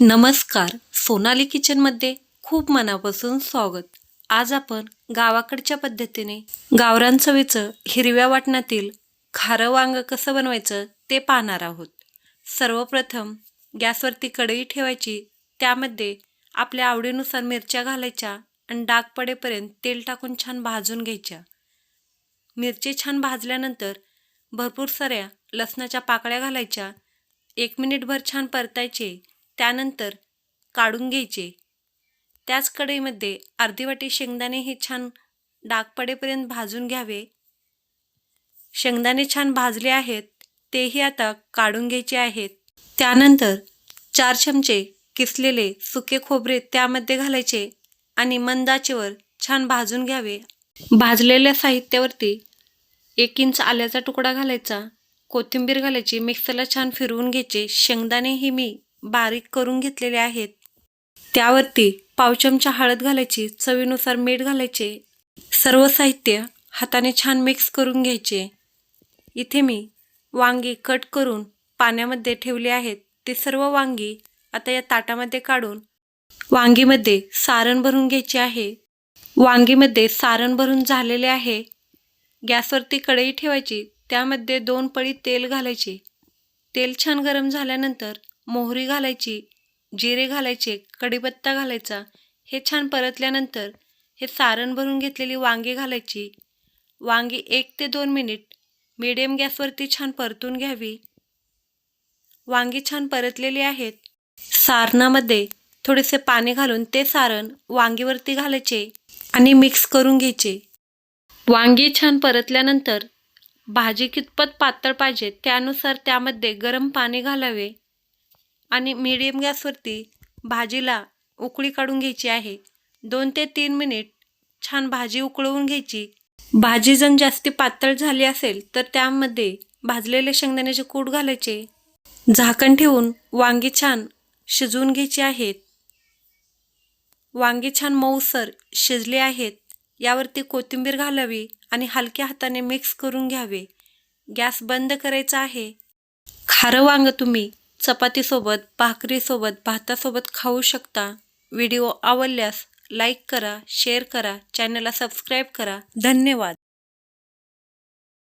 नमस्कार सोनाली किचनमध्ये खूप मनापासून स्वागत. आज आपण गावाकडच्या पद्धतीने गावरान चवीचं हिरव्या वाटणातील खारं वांग कसं बनवायचं ते पाहणार आहोत. सर्वप्रथम गॅसवरती कढई ठेवायची त्यामध्ये आपल्या आवडीनुसार मिरच्या घालायच्या आणि डाग पडेपर्यंत तेल टाकून छान भाजून घ्यायच्या. मिरची छान भाजल्यानंतर भरपूर साऱ्या लसणाच्या पाकळ्या घालायच्या. एक मिनिटभर छान परतायचे. त्यानंतर काढून घ्यायचे. त्याच कढईमध्ये अर्धी वाटी शेंगदाणे हे छान डाग पडेपर्यंत भाजून घ्यावे. शेंगदाणे छान भाजले आहेत तेही आता काढून घ्यायचे आहेत. त्यानंतर चार चमचे किसलेले सुके खोबरे त्यामध्ये घालायचे आणि मंदाचेवर छान भाजून घ्यावे. भाजलेल्या साहित्यावरती एक इंच आल्याचा तुकडा घालायचा. कोथिंबीर घालायची मिक्सरला छान फिरवून घ्यायचे. शेंगदाणे हे मी बारीक करून घेतलेले आहेत. त्यावरती पाव चमचा हळद घालायची चवीनुसार मीठ घालायचे. सर्व साहित्य हाताने छान मिक्स करून घ्यायचे. इथे मी वांगी कट करून पाण्यामध्ये ठेवली आहेत. ते सर्व वांगी आता या ताटामध्ये काढून वांगीमध्ये सारण भरून घ्यायचे आहे. वांगीमध्ये सारण भरून झालेले आहे. गॅसवरती कढई ठेवायची त्यामध्ये दोन पळी तेल घालायचे. तेल छान गरम झाल्यानंतर मोहरी घालायची जिरे घालायचे कढीपत्ता घालायचा हे छान परतल्यानंतर हे सारण भरून घेतलेली वांगी घालायची. वांगी एक ते दोन मिनिट मिडियम गॅसवरती छान परतून घ्यावी. वांगी छान परतलेली आहेत. सारणामध्ये थोडेसे पाणी घालून ते सारण वांगीवरती घालायचे आणि मिक्स करून घ्यायचे. वांगी छान परतल्यानंतर भाजी कितपत पातळ पाहिजे त्यानुसार त्यामध्ये गरम पाणी घालावे. आणि मिडियम गॅसवरती भाजीला उकळी काढून घ्यायची आहे. दोन ते तीन मिनिट छान भाजी उकळवून घ्यायची. भाजी जर जास्ती पातळ झाली असेल तर त्यामध्ये भाजलेले शेंगदाण्याचे कूट घालायचे झाकण ठेवून वांगी छान शिजवून घ्यायची आहेत. वांगी छान मऊसर शिजले आहेत. यावरती कोथिंबीर घालावी आणि हलक्या हाताने मिक्स करून घ्यावे. गॅस बंद करायचा आहे. खारं वांग तुम्ही चपातीसोबत भाकरीसोबत भातासोबत खाऊ शकता. व्हिडिओ आवडल्यास लाईक करा शेअर करा चॅनलला सबस्क्राईब करा. धन्यवाद.